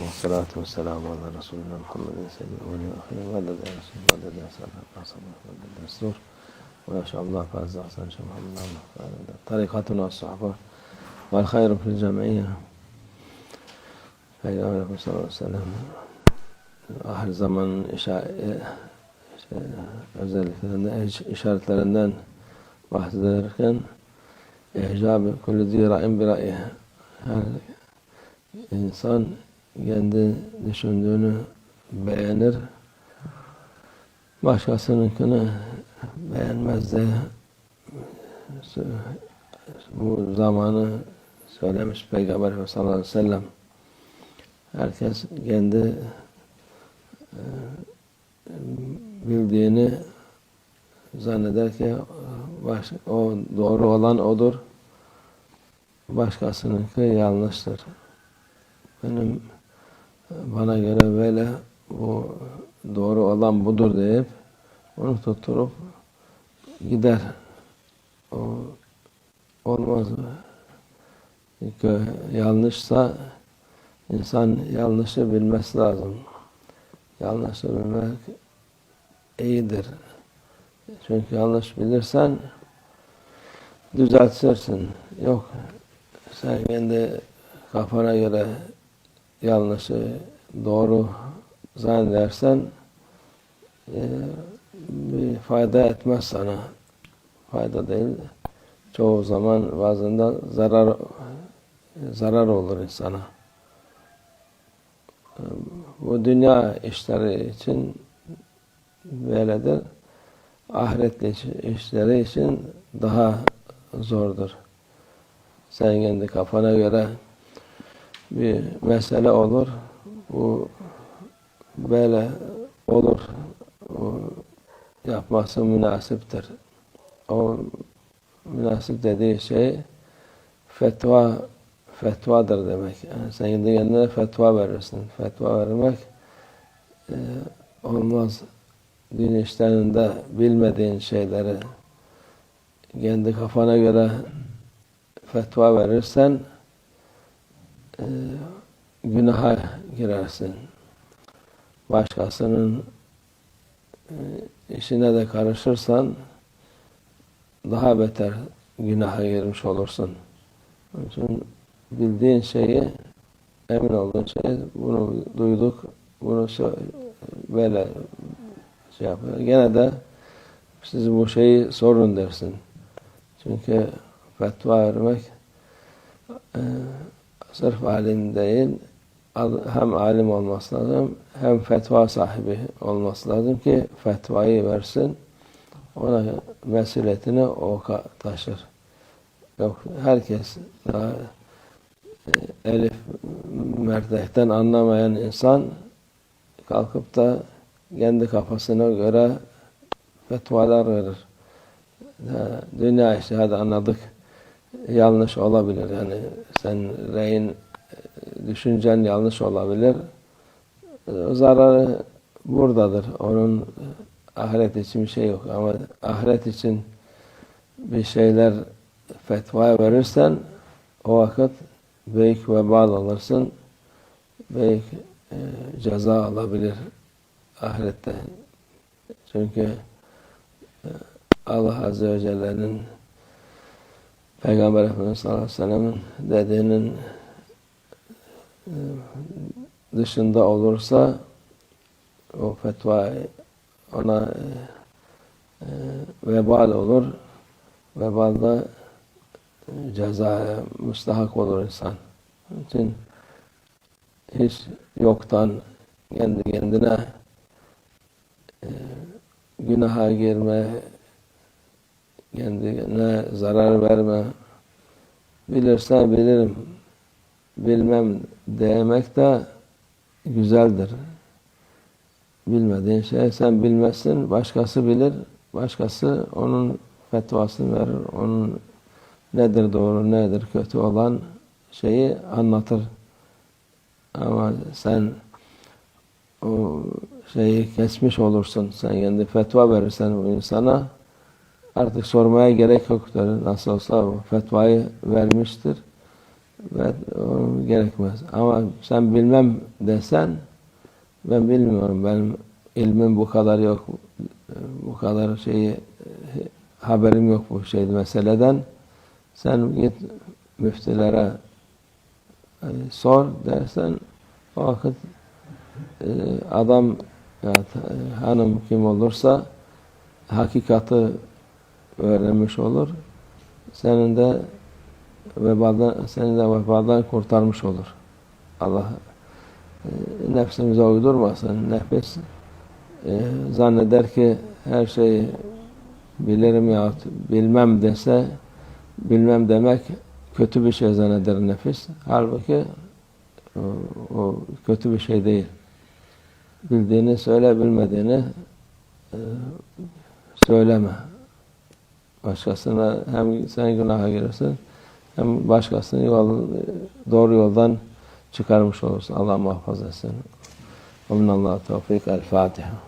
والصلاة والسلام على رسول الله محمد سيد الأولين والآخرين. وعدد رسول الله عدد رسول الله أصحاب محمد الدستور شاء الله فاز أحسن شاء الله. طريقتنا الصحبة والخير في الجمعية أيها عليكم صلى الله عليه وسلم. آخر زمن إشارة لندن. bahsederken İhcab kulli zira'in bir insan kendi düşündüğünü beğenir. Başkasınınkini beğenmez de bu zamanı söylemiş Peygamber sallallahu aleyhi ve sellem. Herkes kendi e, bildiğini zanneder ki o doğru olan odur. Başkasınınki yanlıştır. Benim bana göre böyle bu doğru olan budur deyip onu tutturup gider. O olmaz. Çünkü yanlışsa insan yanlışı bilmesi lazım. Yanlışı bilmek iyidir. Çünkü yanlış bilirsen düzeltirsin. Yok sen kendi kafana göre yanlışı doğru zannedersen e, bir fayda etmez sana. Fayda değil. Çoğu zaman bazında zarar zarar olur insana. Bu dünya işleri için böyledir. Ahiret işleri için daha zordur. Sen kendi kafana göre bir mesele olur. Bu böyle olur. O yapması münasiptir. O münasip dediği şey fetva fetvadır demek. Yani sen kendi kendine fetva verirsin. Fetva vermek e, olmaz. Din işlerinde bilmediğin şeyleri kendi kafana göre fetva verirsen e, günaha girersin. Başkasının e, işine de karışırsan daha beter günaha girmiş olursun. Onun için bildiğin şeyi, emin olduğun şeyi, bunu duyduk, bunu böyle şey yapıyor. Gene de siz bu şeyi sorun dersin. Çünkü fetva vermek e, sırf alim değil, hem alim olması lazım, hem fetva sahibi olması lazım ki fetvayı versin, ona mesuliyetini o taşır. Yok, herkes daha e, elif merdehten anlamayan insan kalkıp da kendi kafasına göre fetvalar verir. Dünya işte hadi anladık yanlış olabilir. Yani sen reyin düşüncen yanlış olabilir. O zararı buradadır. Onun ahiret için bir şey yok. Ama ahiret için bir şeyler fetva verirsen o vakit büyük vebal alırsın. Büyük e, ceza alabilir ahirette. Çünkü e, Allah Azze ve Celle'nin Peygamber Efendimiz sallallahu aleyhi ve sellem'in dediğinin e, dışında olursa o fetva ona e, e, vebal olur. Vebalda cezaya müstahak olur insan. Onun için hiç yoktan kendi kendine günaha girme, kendine zarar verme. Bilirsen bilirim, bilmem demek de güzeldir. Bilmediğin şey sen bilmezsin, başkası bilir, başkası onun fetvasını verir, onun nedir doğru, nedir kötü olan şeyi anlatır. Ama sen o şeyi kesmiş olursun. Sen kendi fetva verirsen bu insana artık sormaya gerek yoktur. Nasıl olsa fetvayı vermiştir. ve gerekmez. Ama sen bilmem desen ben bilmiyorum. Benim ilmim bu kadar yok. Bu kadar şeyi haberim yok bu şey meseleden. Sen git müftülere e, sor dersen o vakit e, adam ya hanım kim olursa hakikati öğrenmiş olur. Senin de vebadan, seni de vebadan kurtarmış olur. Allah e, nefsimize uydurmasın. Nefis e, zanneder ki her şeyi bilirim ya bilmem dese bilmem demek kötü bir şey zanneder nefis. Halbuki o, o kötü bir şey değil. Bildiğini söyle, bilmediğini e, söyleme. Başkasına hem sen günaha girersin hem başkasını yol, doğru yoldan çıkarmış olursun. Allah muhafaza etsin. Ve minallahu tevfik. El Fatiha.